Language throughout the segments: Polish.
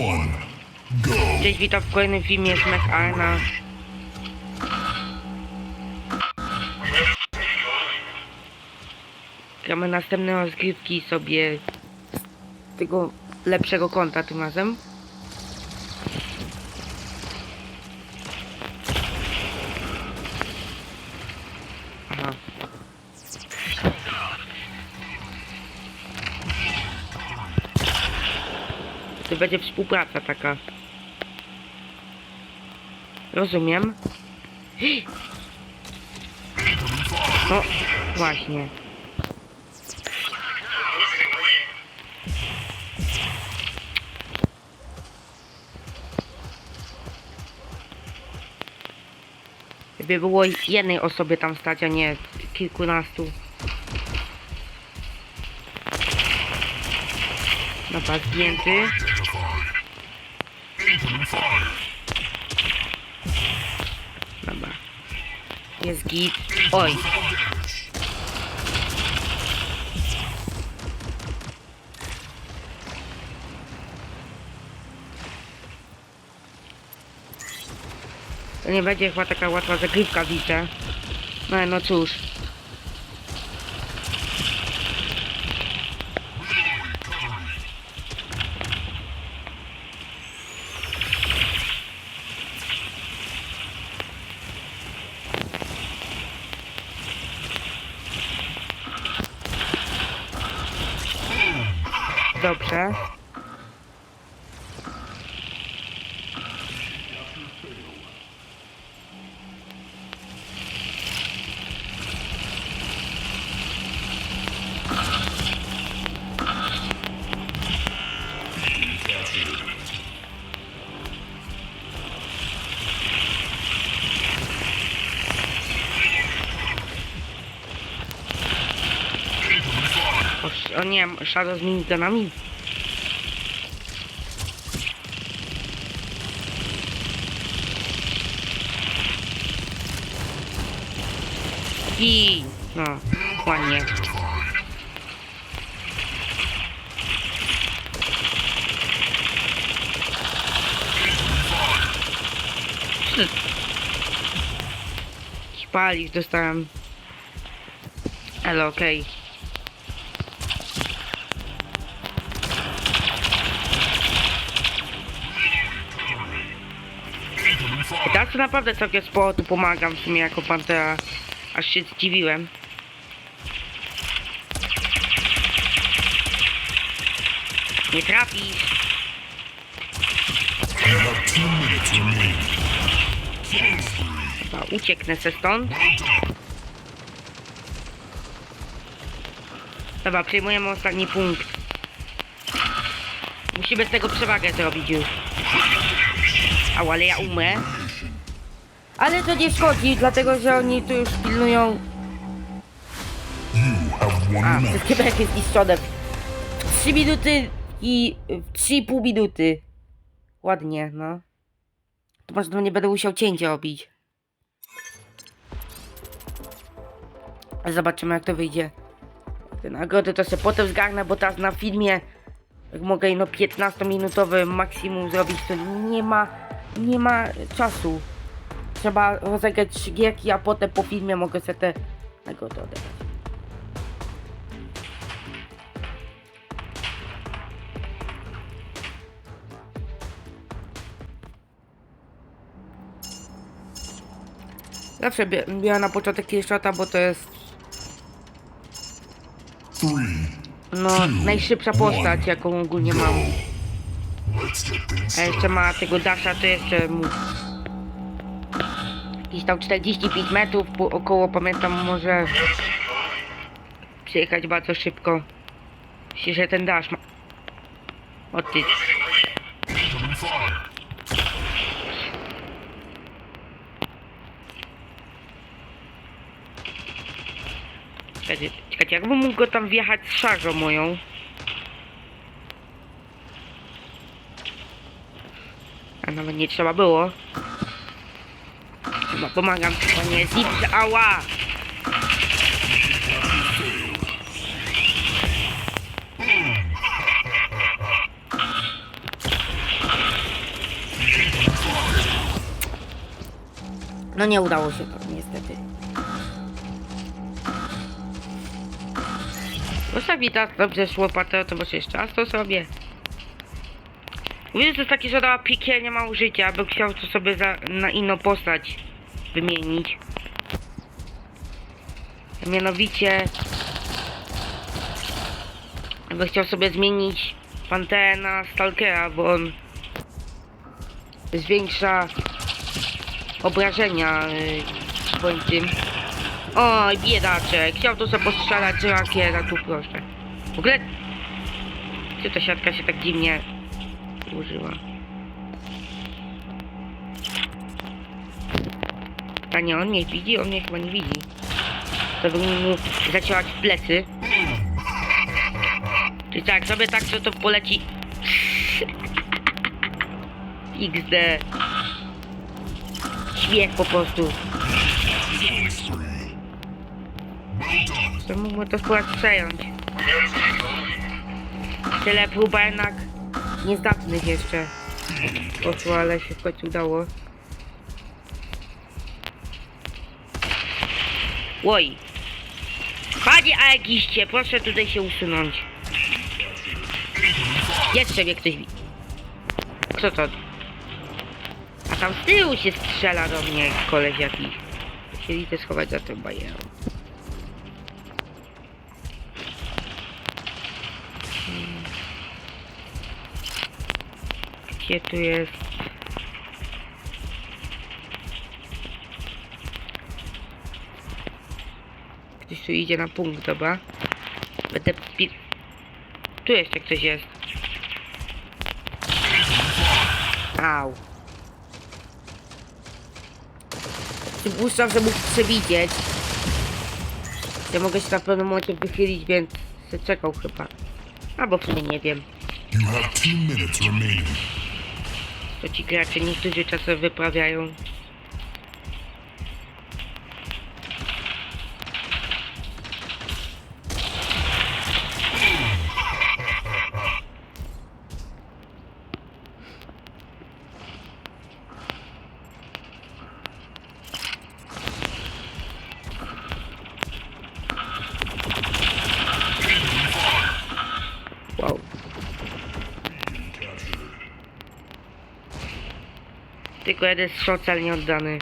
one, go. Cześć, witam w kolejnym filmie z Mech Arena. Gramy następne rozgrywki sobie z tego lepszego konta tym razem. To będzie współpraca taka. Rozumiem. No, właśnie. Gdyby było jednej osobie tam stać, a nie kilkunastu. Dobra, zdjęty. Dobra. Jest git. Oj, to nie będzie chyba taka łatwa zagrywka, widzę. No, no cóż. O, sz- o nie, Shadow z minigunami. I no, ładnie. Paliw dostałem. Ale okej. Incoming to naprawdę całkiem sporo tu pomagam w sumie jako pantera. Aż się zdziwiłem. Nie trafisz. Dobra, ucieknę se stąd. Dobra, przejmujemy ostatni punkt. Musimy z tego przewagę zrobić już. Au, ale ja umrę. Ale to nie szkodzi, dlatego że oni tu już pilnują... A, wszystkie braki zniszczone. W 3 minuty i w 3,5 minuty. Ładnie, no. To może to nie będę musiał cięcia robić. Zobaczymy jak to wyjdzie. Te nagrody to sobie potem zgarnę, bo teraz na filmie jak mogę no 15-minutowy maksimum zrobić, to nie ma, nie ma czasu. Trzeba rozegrać trzy gierki, a potem po filmie mogę sobie te nagrody odebrać. Zawsze biorę na początek Killshota, bo to jest no najszybsza postać, jaką ogólnie mam. A jeszcze ma tego dasha, to jeszcze mu... Jakieś tam 45 metrów po, około, pamiętam, może przyjechać bardzo szybko. Myślę, że ten dash ma... O ty, czekajcie, czekajcie, jakbym mógł go tam wjechać z szarżą moją? A nawet nie trzeba było. Dobra, pomagam. To nie zip, ała! No nie udało się to, niestety. Zostawi tak dobrze szło patę, to może jeszcze raz to sobie. Widzę, że jest taki, że dała pikiel, nie ma użycia, aby chciał to sobie za, na inną postać wymienić. Mianowicie aby chciał sobie zmienić Panteę na Stalkera, bo on zwiększa obrażenia yy, tym. Oj, biedaczek, chciał to sobie postrzelać z rakieta, tu proszę. W ogóle... Czy ta siatka się tak dziwnie użyła? A nie, on mnie widzi? On mnie chyba nie widzi. To bym mu zaciąłać w plecy. Czy tak, sobie tak, że to poleci... XD. Śmiech po prostu. To mógłby to spróbować przejąć. Tyle próba jednak niezdatnych jeszcze poszło, ale się w końcu udało. Oj! Panie Aegiście, proszę tutaj się usunąć. Jeszcze mnie ktoś. Kto to? A tam z tyłu się strzela do mnie koleś jakiś. Się idę schować za tym bajerą. Gdzie tu jest? Tu idzie na punkt, dobra? Będę pi... Tu jeszcze ktoś jest. Au. Przypuszczam, że mógł przewidzieć. Ja mogę się na pewnym momencie wychylić, więc se czekał chyba. Albo w sumie nie wiem. To ci gracze niektórzy czasem wyprawiają. Tylko jeden strzał celnie oddany.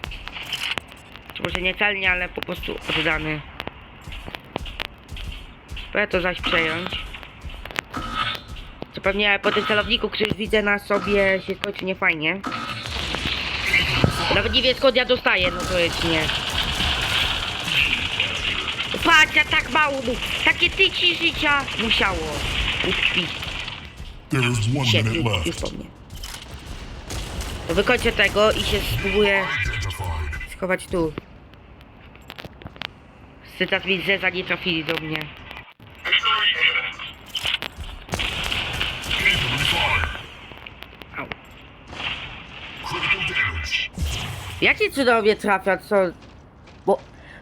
Czy może nie celnie, ale po prostu oddany. Spróbuję to zaś przejąć. Co pewnie po tym celowniku, który widzę na sobie się skończy niefajnie. Nawet nie wie skąd ja dostaję, no to jest nie. Patrz, ja tak mało mu. Takie tyci życia musiało utkwić. There is one minute left. To wykończę tego i się spróbuję schować tu. Cytat widzę, za nie trafili do mnie. Au. Jakie cudownie trafia, co? Bo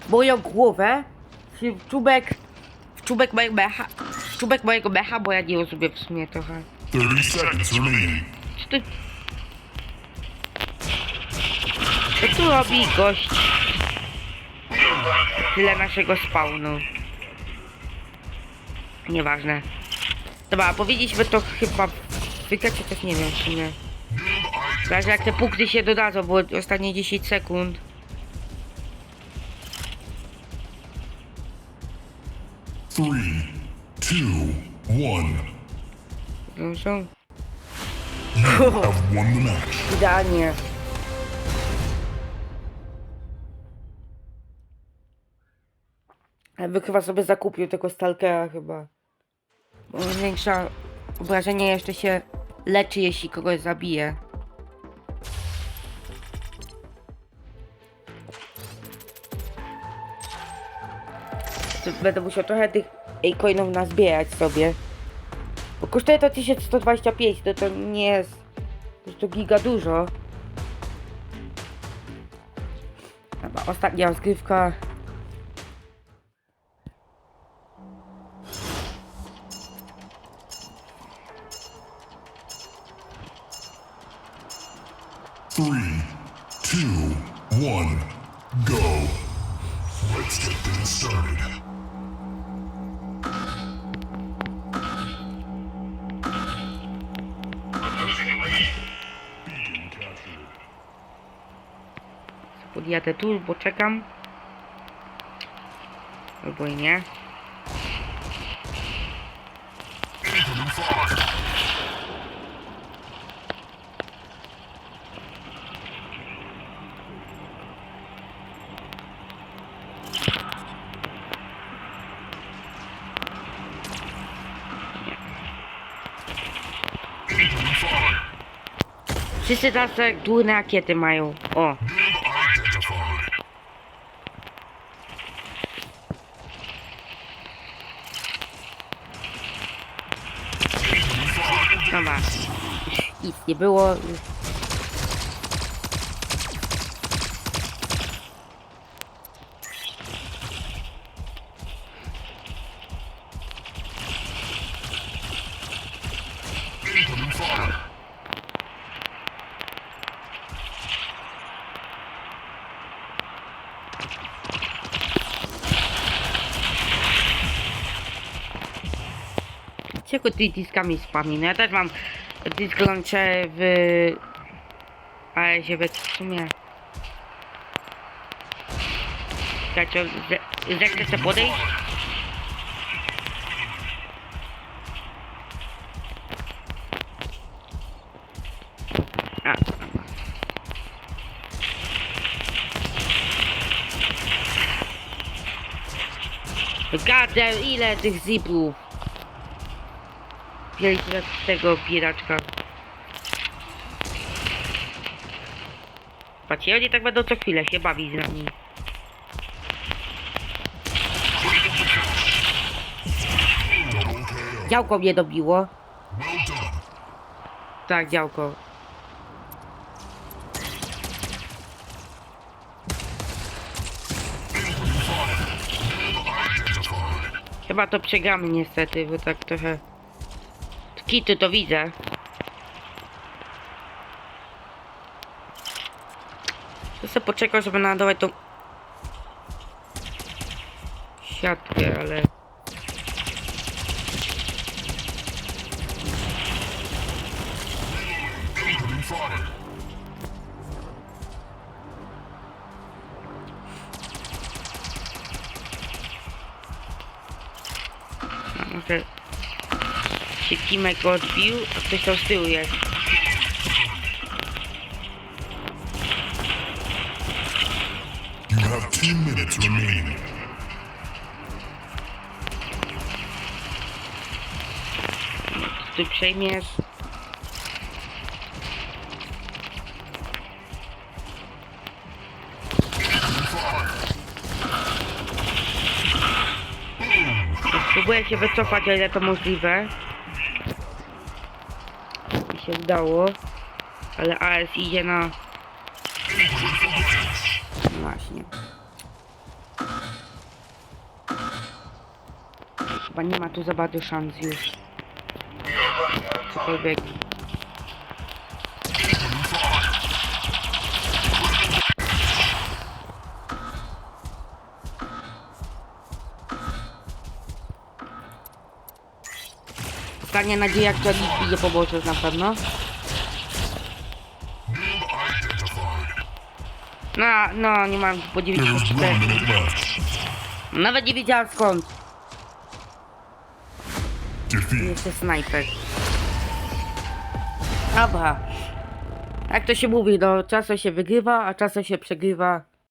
moją głowę w czubek, w czubek mojego mecha, w czubek mojego mecha, bo ja nie rozumiem w sumie trochę. 30 seconds remaining. Co tu robi gość? Tyle naszego spawnu. Nieważne. Dobra, powiedzieliśmy to chyba wykacie też nie wiem w sumie. Zależy jak te punkty się dodadzą, bo ostatnie 10 sekund. Three, two, one. Zdążą? You have won the match. Idealnie. By chyba sobie zakupił tego Stalkera chyba. Bo on zwiększa obrażenie jeszcze się leczy, jeśli kogoś zabije. Będę musiał trochę tych coinów nazbierać sobie. Bo kosztuje to 1125, to to nie jest... To, to giga dużo. Dobra, ostatnia rozgrywka. Podjadę tu, bo czekam. Albo i nie. Wszyscy te durne rakiety mają. O, nie było. Czego ty diskami spami? No ja też mam disk launcher w... Się bez w sumie... Ze- zechce się podejść? A. Gadę, ile tych ziplów? Wielki z tego bieraczka. Patrzcie, oni tak będą co chwilę się bawić z nami. Działko mnie dobiło. Tak, działko. Chyba to przegramy niestety, bo tak trochę... Kitu to widzę. To sobie poczekał, żeby naładować tą... Siatkę, ale... Się Kimek odbił, a ktoś tam z tyłu jest. You have two minutes remaining. Ty przejmiesz. Spróbuję się wycofać, o ile to możliwe. Się udało. Ale AS idzie na... Właśnie. Chyba nie ma tu za bardzo szans już. Cokolwiek. Ostatnia nadzieja, która nic nie pomoże na pewno. No, no, nie mam po There is 94. one minute left. Nawet nie wiedziałem skąd. Jeszcze snajper. Dobra. Jak to się mówi, no czasem się wygrywa, a czasem się przegrywa.